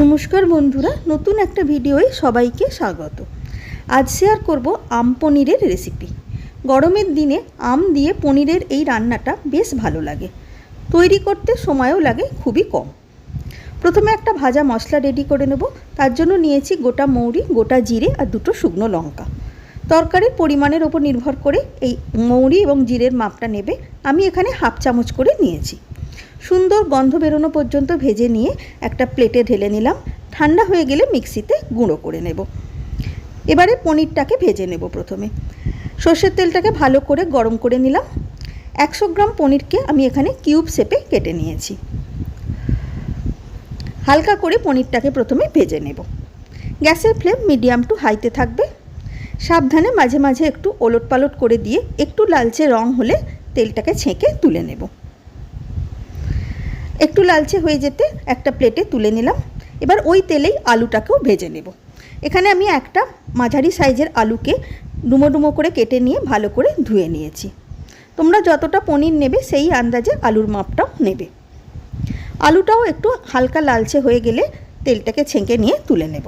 নমস্কার বন্ধুরা, নতুন একটা ভিডিওয় সবাইকে স্বাগত। আজ শেয়ার করব আম পনিরের রেসিপি গরমের দিনে আম দিয়ে পনিরের এই রান্নাটা বেশ ভালো লাগে। তৈরি করতে সময়ও লাগে খুবই কম। প্রথমে একটা ভাজা মশলা রেডি করে নেব। তার জন্য নিয়েছি গোটা মৌরি, গোটা জিরে আর দুটো শুকনো লঙ্কা। তরকারির পরিমাণের ওপর নির্ভর করে এই মৌরি এবং জিরের মাপটা নেবে। আমি এখানে হাফ চামচ করে নিয়েছি। সুন্দর গন্ধ বেরোনো পর্যন্ত ভেজে নিয়ে একটা প্লেটে ঢেলে নিলাম। ঠান্ডা হয়ে গেলে মিক্সিতে গুঁড়ো করে নেব। এবারে পনিরটাকে ভেজে নেব প্রথমে। সর্ষের তেলটাকে ভালো করে গরম করে নিলাম। একশো গ্রাম পনিরকে আমি এখানে কিউব শেপে কেটে নিয়েছি। হালকা করে পনিরটাকে প্রথমে ভেজে নেব। গ্যাসের ফ্লেম মিডিয়াম টু হাইতে থাকবে। সাবধানে মাঝে মাঝে একটু ওলট পালট করে দিয়ে একটু লালচে রং হলে তেলটাকে ছেঁকে তুলে নেব। একটু লালচে হয়ে যেতে একটা প্লেটে তুলে নিলাম। এবার ওই তেলেই আলুটাকেও ভেজে নেব। এখানে আমি একটা মাঝারি সাইজের আলুকে ডুমো ডুমো করে কেটে নিয়ে ভালো করে ধুয়ে নিয়েছি। তোমরা যতটা পনির নেবে সেই আন্দাজে আলুর মাপটাও নেবে। আলুটাও একটু হালকা লালচে হয়ে গেলে তেলটাকে ছেঁকে নিয়ে তুলে নেব।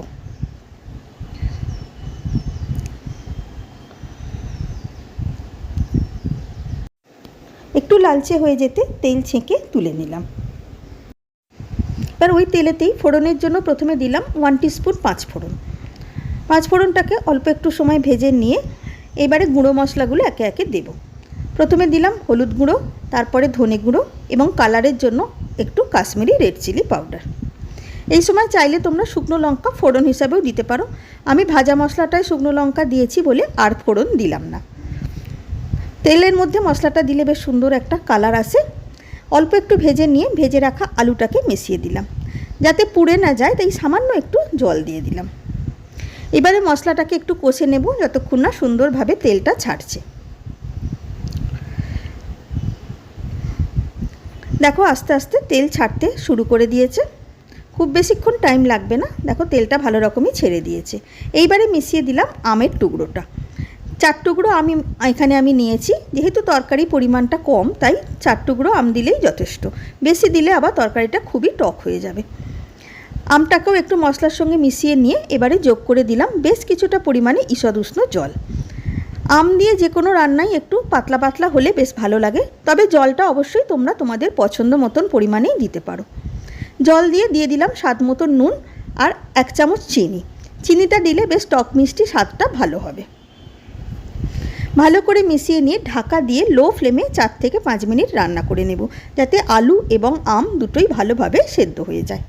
একটু লালচে হয়ে যেতে তেল ছেঁকে তুলে নিলাম। এবার ওই তেলেতেই ফোড়নের জন্য প্রথমে দিলাম ওয়ান টিস্পুন পাঁচ ফোড়ন। পাঁচ ফোড়নটাকে অল্প একটু সময় ভেজে নিয়ে এবারে গুঁড়ো মশলাগুলো একে একে দেব। প্রথমে দিলাম হলুদ গুঁড়ো, তারপরে ধনে গুঁড়ো এবং কালারের জন্য একটু কাশ্মীরি রেড চিলি পাউডার। এই সময় চাইলে তোমরা শুকনো লঙ্কা ফোড়ন হিসাবেও দিতে পারো। আমি ভাজা মশলাটায় শুকনো লঙ্কা দিয়েছি বলে আর ফোড়ন দিলাম না। তেলের মধ্যে মশলাটা দিলে বেশ সুন্দর একটা কালার আসে। অল্প একটু ভেজে নিয়ে ভেজে রাখা আলুটাকে মিশিয়ে দিলাম। যাতে পুড়ে না যায়, তাই সামান্য একটু জল দিয়ে দিলাম। এবারে মশলাটাকে একটু কষে নেব, যতক্ষণ না সুন্দরভাবে তেলটা ছাড়ছে। দেখো, আস্তে আস্তে তেল ছাড়তে শুরু করে দিয়েছে। খুব বেশিক্ষণ টাইম লাগবে না। দেখো, তেলটা ভালো রকমই ছেড়ে দিয়েছে। এইবারে মিশিয়ে দিলাম আমের টুকরোটা। চার টুকরো আমি এখানে আমি নিয়েছি। যেহেতু তরকারি পরিমাণটা কম, তাই চার টুকরো আম দিলেই যথেষ্ট। বেশি দিলে আবার তরকারিটা খুবই টক হয়ে যাবে। আমটাকেও একটু মশলার সঙ্গে মিশিয়ে নিয়ে এবারে যোগ করে দিলাম বেশ কিছুটা পরিমাণে ঈষদ উষ্ণ জল। আম দিয়ে যে কোনো রান্নাই একটু পাতলা পাতলা হলে বেশ ভালো লাগে, তবে জলটা অবশ্যই তোমরা তোমাদের পছন্দ মতন পরিমাণেই দিতে পারো। জল দিয়ে দিয়ে দিলাম স্বাদ মতন নুন আর এক চামচ চিনি। চিনিটা দিলে বেশ টক মিষ্টি স্বাদটা ভালো হবে। ভালো করে মিশিয়ে নিয়ে ঢাকা দিয়ে লো ফ্লেমে চার থেকে পাঁচ মিনিট রান্না করে নেব, যাতে আলু এবং আম দুটোই ভালোভাবে সেদ্ধ হয়ে যায়।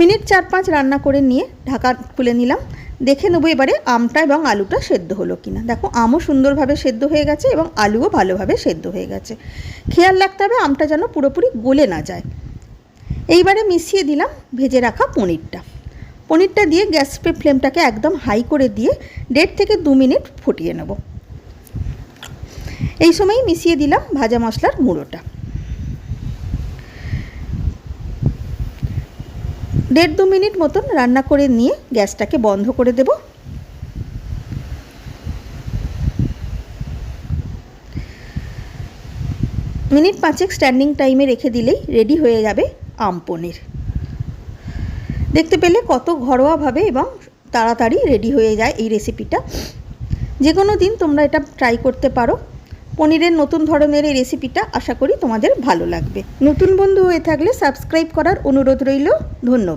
মিনিট চার পাঁচ রান্না করে নিয়ে ঢাকা খুলে নিলাম। দেখে নেব এবারে আমটা এবং আলুটা সেদ্ধ হলো কিনা। দেখো, আমও সুন্দরভাবে সেদ্ধ হয়ে গেছে এবং আলুও ভালোভাবে সেদ্ধ হয়ে গেছে। খেয়াল রাখতে হবে আমটা যেন পুরোপুরি গলে না যায়। এইবারে মিশিয়ে দিলাম ভেজে রাখা পনিরটা। পনিরটা দিয়ে গ্যাস ফ্লেমটাকে একদম হাই করে দিয়ে দেড় থেকে দু মিনিট ফুটিয়ে নেব। এই সময়ই মিশিয়ে দিলাম ভাজা মশলার গুঁড়োটা দেড় দু মিনিট মতন রান্না করে নিয়ে গ্যাসটাকে বন্ধ করে দেব। মিনিট পাঁচেক স্ট্যান্ডিং টাইমে রেখে দিলেই রেডি হয়ে যাবে আম পনির। দেখতে পেলে কত ঘরোয়াভাবে এবং তাড়াতাড়ি রেডি হয়ে যায় এই রেসিপিটা। যে কোনো দিন তোমরা এটা ট্রাই করতে পারো। পনিরের নতুন ধরনের এই রেসিপিটা আশা করি তোমাদের ভালো লাগবে। নতুন বন্ধু হয়ে থাকলে সাবস্ক্রাইব করার অনুরোধ রইল। ধন্যবাদ।